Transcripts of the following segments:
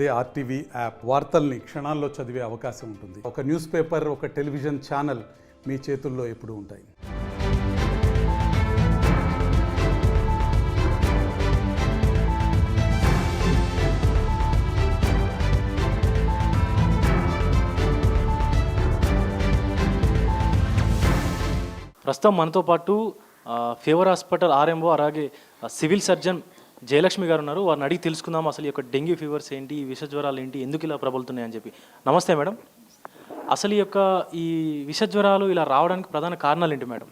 అదే RTV app వార్తల్ని క్షణాల్లో చదివే అవకాశం ఉంటుంది. ఒక న్యూస్ పేపర్ ఒక టెలివిజన్ ఛానల్ మీ చేతుల్లో ఎప్పుడూ ఉంటాయి. ప్రస్తుతం మనతో పాటు ఫీవర్ హాస్పిటల్ ఆర్ఎంఓ అలాగే సివిల్ సర్జన్ జయలక్ష్మి గారు ఉన్నారు వారిని అడిగి తెలుసుకుందాం అసలు ఈ యొక్క డెంగ్యూ ఫీవర్స్ ఏంటి ఈ విష జ్వరాలు ఏంటి ఎందుకు ఇలా ప్రబలుతున్నాయని చెప్పి. నమస్తే మేడం. అసలు ఈ యొక్క ఈ విష జ్వరాలు ఇలా రావడానికి ప్రధాన కారణాలు ఏంటి మేడం?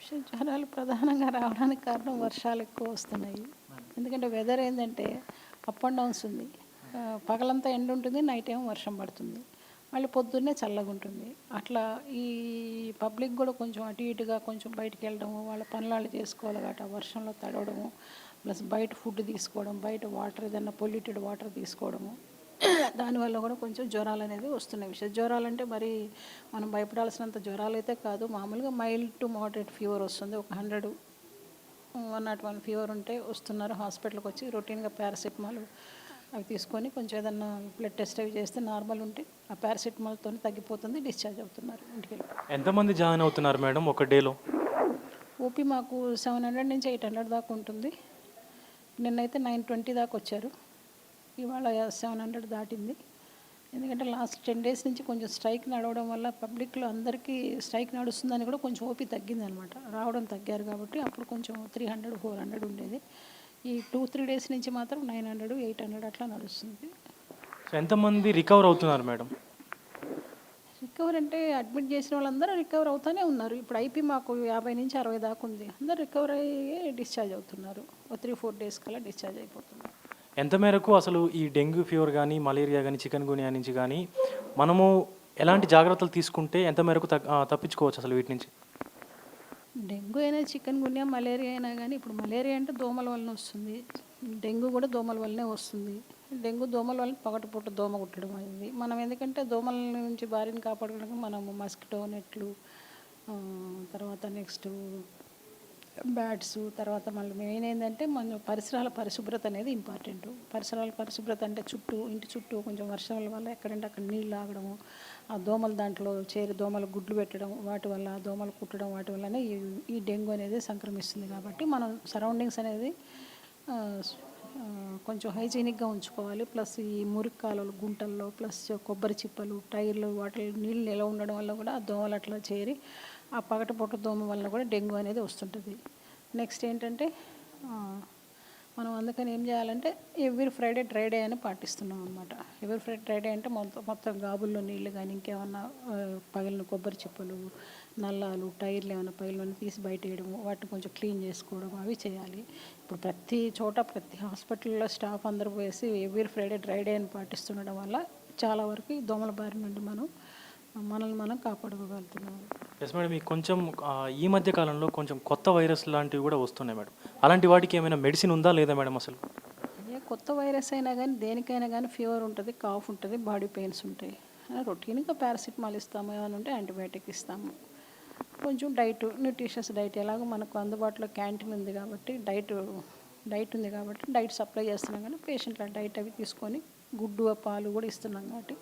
విష జ్వరాలు ప్రధానంగా రావడానికి కారణం వర్షాలు ఎక్కువ వస్తున్నాయి. ఎందుకంటే వెదర్ ఏంటంటే అప్ అండ్ డౌన్స్ ఉంది. పగలంతా ఎండ ఉంటుంది నైట్ ఏమో వర్షం పడుతుంది. మళ్ళీ పొద్దున్నే చల్లగా ఉంటుంది అట్లా ఈ పబ్లిక్ కూడా కొంచెం అటు ఇటుగా కొంచెం బయటికి వెళ్ళడము వాళ్ళ పనులు చేసుకోవాలి కాబట్టి వర్షంలో తడవడము ప్లస్ బయట ఫుడ్ తీసుకోవడం బయట వాటర్ ఏదైనా పొల్యూటెడ్ వాటర్ తీసుకోవడము. దానివల్ల కూడా కొంచెం జ్వరాలు అనేది వస్తున్నాయి. విషయం జ్వరాలు అంటే మరి మనం భయపడాల్సినంత జ్వరాలు అయితే కాదు. మామూలుగా మైల్డ్ టు మోడరేట్ ఫీవర్ వస్తుంది. ఒక hundred one not one fever ఉంటే వస్తున్నారు. హాస్పిటల్కి వచ్చి రొటీన్గా పారాసిటమాల్ అవి తీసుకొని కొంచెం ఏదన్నా బ్లడ్ టెస్ట్ అవి చేస్తే నార్మల్ ఉంటే ఆ పారాసిటమాల్తో తగ్గిపోతుంది డిశ్చార్జ్ అవుతున్నారు ఇంటికి ఎంతమంది జాయిన్ అవుతున్నారు మేడం ఒక డేలో ఓపీ మాకు సెవెన్ హండ్రెడ్ నుంచి ఎయిట్ హండ్రెడ్ దాకా ఉంటుంది. నిన్నైతే నైన్ ట్వంటీ దాకా వచ్చారు. ఇవాళ సెవెన్ హండ్రెడ్ దాటింది. ఎందుకంటే లాస్ట్ టెన్ డేస్ నుంచి కొంచెం స్ట్రైక్ నడవడం వల్ల పబ్లిక్లో అందరికీ స్ట్రైక్ నడుస్తుందని కూడా కొంచెం ఓపీ తగ్గింది అనమాట రావడం తగ్గారు కాబట్టి అప్పుడు కొంచెం త్రీ హండ్రెడ్ ఫోర్ హండ్రెడ్ ఉండేది. ఈ టూ త్రీ డేస్ నుంచి మాత్రం నైన్ హండ్రెడ్ ఎయిట్ హండ్రెడ్ అట్లా నడుస్తుంది. సో ఎంతమంది రికవర్ అవుతున్నారు మేడం? రికవర్ అంటే అడ్మిట్ చేసిన వాళ్ళందరూ రికవర్ అవుతూనే ఉన్నారు. ఇప్పుడు ఐపీ మాకు యాభై నుంచి అరవై దాకా ఉంది. అందరూ రికవర్ అయ్యి డిశ్చార్జ్ అవుతున్నారు. ఒక త్రీ ఫోర్ డేస్ కల్లా డిశ్చార్జ్ అయిపోతున్నారు. ఎంత మేరకు అసలు ఈ డెంగ్యూ ఫీవర్ కానీ మలేరియా కానీ చికెన్ గునియా నుంచి కానీ మనము ఎలాంటి జాగ్రత్తలు తీసుకుంటే ఎంత మేరకు తప్పించుకోవచ్చు అసలు వీటి నుంచి? డెంగ్యూ అయినా చికెన్ గున్యా మలేరియా అయినా కానీ ఇప్పుడు మలేరియా అంటే దోమల వలన వస్తుంది. డెంగ్యూ కూడా దోమల వల్లనే వస్తుంది. డెంగ్యూ దోమల వల్ల పగటిపూట దోమ కుట్టడం అయింది. మనం ఎందుకంటే దోమల నుంచి బారిని కాపాడుకోవడానికి మనము మస్కిటో నెట్లు తర్వాత నెక్స్ట్ బ్యాట్స్ తర్వాత మళ్ళీ మెయిన్ ఏంటంటే మన పరిసరాల పరిశుభ్రత అనేది ఇంపార్టెంట్. పరిసరాల పరిశుభ్రత అంటే చుట్టూ ఇంటి చుట్టూ కొంచెం వర్షాల వల్ల ఎక్కడంటే అక్కడ నీళ్ళు ఆగడము ఆ దోమల దాంట్లో చేరి దోమలు గుడ్లు పెట్టడం వాటి వల్ల దోమలు కుట్టడం వాటి వల్లనే ఈ ఈ డెంగ్యూ అనేది సంక్రమిస్తుంది. కాబట్టి మనం సరౌండింగ్స్ అనేది కొంచెం హైజీనిక్గా ఉంచుకోవాలి. ప్లస్ ఈ మురికి కాలువలు గుంటల్లో ప్లస్ కొబ్బరి చిప్పలు టైర్లు వాటిలో నీళ్ళు నిలవ ఉండడం వల్ల కూడా ఆ దోమలు అట్లా చేరి ఆ పగటిపూట దోమ వల్ల కూడా డెంగ్యూ అనేది వస్తుంటుంది. నెక్స్ట్ ఏంటంటే మనం అందుకని ఏం చేయాలంటే ఎవ్రీ ఫ్రైడే డ్రై డే అని పాటిస్తున్నాం అనమాట ఎవ్రీ ఫ్రైడే డ్రై డే అంటే మొత్తం మొత్తం గాబుల్లో నీళ్ళు కానీ ఇంకేమన్నా పగిలిన కొబ్బరి చిప్పలు నల్లాలు టైర్లు ఏమైనా పగిలిన తీసి బయట వేయడము వాటిని కొంచెం క్లీన్ చేసుకోవడం అవి చేయాలి. ఇప్పుడు ప్రతి చోట ప్రతి హాస్పిటల్లో స్టాఫ్ అందరూ వేసి ఎవ్రీ ఫ్రైడే డ్రై డే అని పాటిస్తుండడం వల్ల చాలా వరకు దోమల బారి నుండి మనం మనల్ని మనం కాపాడుకోగలుగుతున్నాం. ఎస్ మేడం ఈ కొంచెం ఈ మధ్య కాలంలో కొంచెం కొత్త వైరస్ లాంటివి కూడా వస్తున్నాయి మేడం అలాంటి వాటికి ఏమైనా మెడిసిన్ ఉందా లేదా మేడం అసలు? ఏ కొత్త వైరస్ అయినా కానీ దేనికైనా కానీ ఫీవర్ ఉంటుంది కాఫ్ ఉంటుంది బాడీ పెయిన్స్ ఉంటాయి. రొటీన్గా పారాసిటమాల్ ఇస్తాము ఏమైనా ఉంటే యాంటీబయాటిక్ ఇస్తాము. కొంచెం డైట్ న్యూట్రిషియస్ డైట్ ఎలాగో మనకు అందుబాటులో క్యాంటీన్ ఉంది కాబట్టి డైట్ డైట్ ఉంది కాబట్టి డైట్ సప్లై చేస్తున్నాం కానీ పేషెంట్ల డైట్ అవి తీసుకొని గుడ్డు పాలు కూడా ఇస్తున్నాం కాబట్టి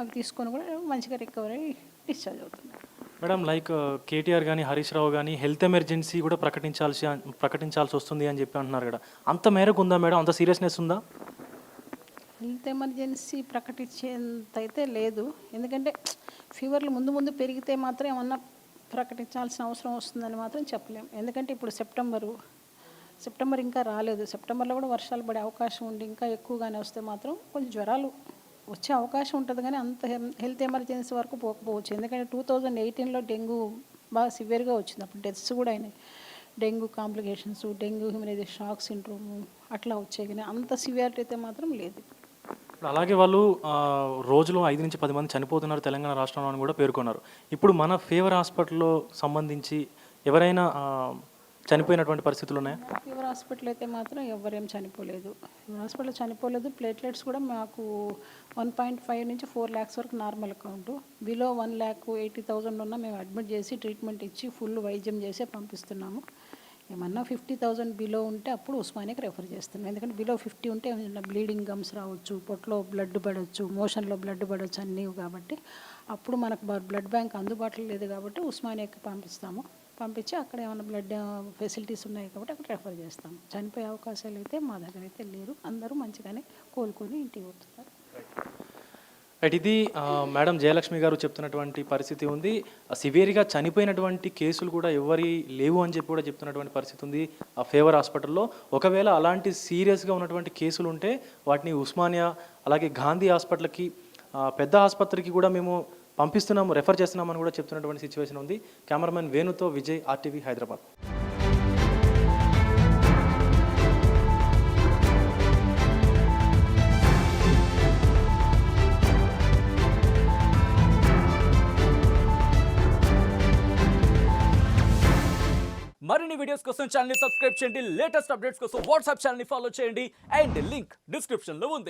అవి తీసుకొని కూడా మంచిగా రికవరీ డిశ్చార్జ్ అవుతున్నారు మేడం లైక్ కేటీఆర్ కానీ హరీష్ రావు కానీ హెల్త్ ఎమర్జెన్సీ కూడా ప్రకటించాల్సి ప్రకటించాల్సి వస్తుంది అని చెప్పి అంటున్నారు కదా. అంత మేరకు ఉందా మేడం? అంత సీరియస్నెస్ ఉందా? హెల్త్ ఎమర్జెన్సీ ప్రకటించేంత అయితే లేదు. ఎందుకంటే ఫీవర్లు ముందు ముందు పెరిగితే మాత్రం ఏమన్నా ప్రకటించాల్సిన అవసరం వస్తుందని మాత్రం చెప్పలేం. ఎందుకంటే ఇప్పుడు సెప్టెంబరు సెప్టెంబర్ ఇంకా రాలేదు. సెప్టెంబర్లో కూడా వర్షాలు పడే అవకాశం ఉండి ఇంకా ఎక్కువగానే వస్తే మాత్రం కొంచెం జ్వరాలు వచ్చే అవకాశం ఉంటుంది కానీ అంత హెల్త్ ఎమర్జెన్సీ వరకు పోకపోవచ్చు ఎందుకంటే టూ థౌజండ్ ఎయిటీన్లో డెంగ్యూ బాగా సివియర్గా వచ్చింది. అప్పుడు డెత్స్ కూడా అయినాయి. Dengue complications dengue humanization shock syndrome అట్లా వచ్చాయి కానీ అంత సివియారిటీ అయితే మాత్రం లేదు. అలాగే వాళ్ళు రోజులో ఐదు నుంచి పది మంది చనిపోతున్నారు తెలంగాణ రాష్ట్రంలో అని కూడా పేర్కొన్నారు. ఇప్పుడు మన ఫేవర్ హాస్పిటల్లో సంబంధించి ఎవరైనా చనిపోయినటువంటి పరిస్థితులు ఉన్నాయా? ఫీవర్ హాస్పిటల్ అయితే మాత్రం ఎవరేం చనిపోలేదు. ఫీవర్ హాస్పిటల్ చనిపోలేదు. ప్లేట్లెట్స్ కూడా మాకు వన్ పాయింట్ ఫైవ్ నుంచి ఫోర్ ల్యాక్స్ వరకు normal account. Below one lakh eighty thousand ఉన్న మేము అడ్మిట్ చేసి ట్రీట్మెంట్ ఇచ్చి ఫుల్ వైద్యం చేసే పంపిస్తున్నాము. ఏమన్నా ఫిఫ్టీ థౌజండ్ బిలో ఉంటే అప్పుడు ఉస్మానియాకి రెఫర్ చేస్తున్నాం. ఎందుకంటే బిలో ఫిఫ్టీ ఉంటే ఏమైనా బ్లీడింగ్ గమ్స్ రావచ్చు పొట్లో బ్లడ్ పడవచ్చు మోషన్లో బ్లడ్ పడవచ్చు అన్నీ కాబట్టి అప్పుడు మనకు బ్లడ్ బ్యాంక్ అందుబాటులో లేదు కాబట్టి ఉస్మానియాకి పంపిస్తాము. పంపించి అక్కడ ఏమైనా బ్లడ్ ఫెసిలిటీస్ ఉన్నాయి కాబట్టి అక్కడ రెఫర్ చేస్తాం. చనిపోయే అవకాశాలు అయితే మా దగ్గర అయితే లేరు. అందరూ మంచిగానే కోలుకొని ఇంటికి వస్తున్నారు. అటు ఇది మేడం జయలక్ష్మి గారు చెప్తున్నటువంటి పరిస్థితి ఉంది. సివియర్గా చనిపోయినటువంటి కేసులు కూడా ఎవరి లేవు అని చెప్పి కూడా చెప్తున్నటువంటి పరిస్థితి ఉంది ఆ ఫేవర్ హాస్పిటల్లో. ఒకవేళ అలాంటి సీరియస్గా ఉన్నటువంటి కేసులు ఉంటే వాటిని ఉస్మానియా అలాగే గాంధీ హాస్పిటల్కి పెద్ద ఆసుపత్రికి కూడా మేము పంపిస్తున్నాము రెఫర్ చేస్తున్నామని కూడా చెప్తున్నటువంటి సిచ్యువేషన్ ఉంది. కెమెరామెన్ వేణుతో విజయ్ ఆర్టీవీ హైదరాబాద్. మరిన్ని వీడియోస్ కోసం ఛానల్ సబ్స్క్రైబ్ చేయండి. లేటెస్ట్ అప్డేట్స్ కోసం వాట్సాప్ ఛానల్ ఫాలో చేయండి. అండ్ లింక్ డిస్క్రిప్షన్లో ఉంది.